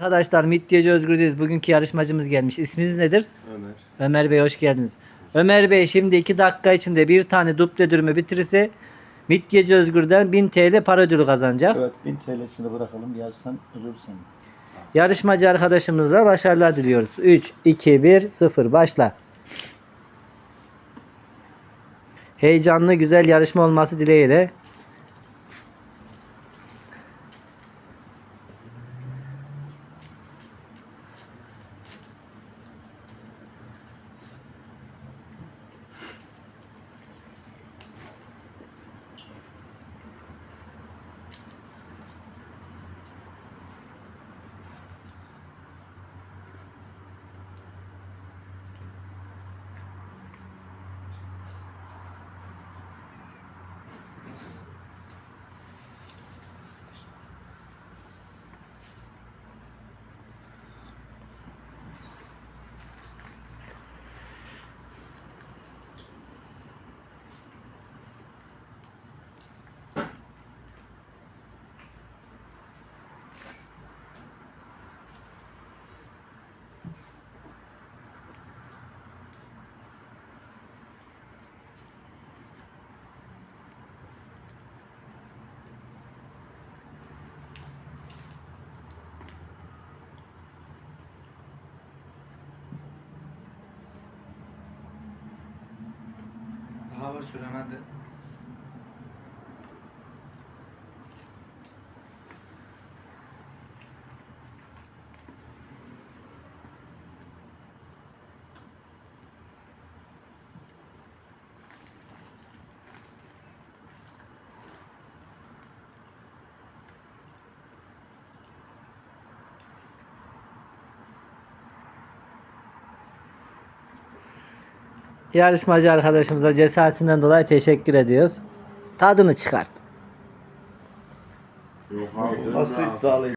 Arkadaşlar Midyeci Özgür'deyiz. Bugünkü yarışmacımız gelmiş. İsminiz nedir? Ömer. Ömer Bey hoş geldiniz. Ömer Bey şimdi 2 dakika içinde bir tane duple dürümü bitirirse Midyeci Özgür'den 1000 TL para ödülü kazanacak. Evet 1000 TL'sini bırakalım yazsan ölürsün. Yarışmacı arkadaşımıza başarılar diliyoruz. 3, 2, 1, 0 başla. Heyecanlı güzel yarışma olması dileğiyle. भाव और Yarışmacı arkadaşımıza cesaretinden dolayı teşekkür ediyoruz. Tadını çıkart. Yok abi. Nasıl iddialıyım?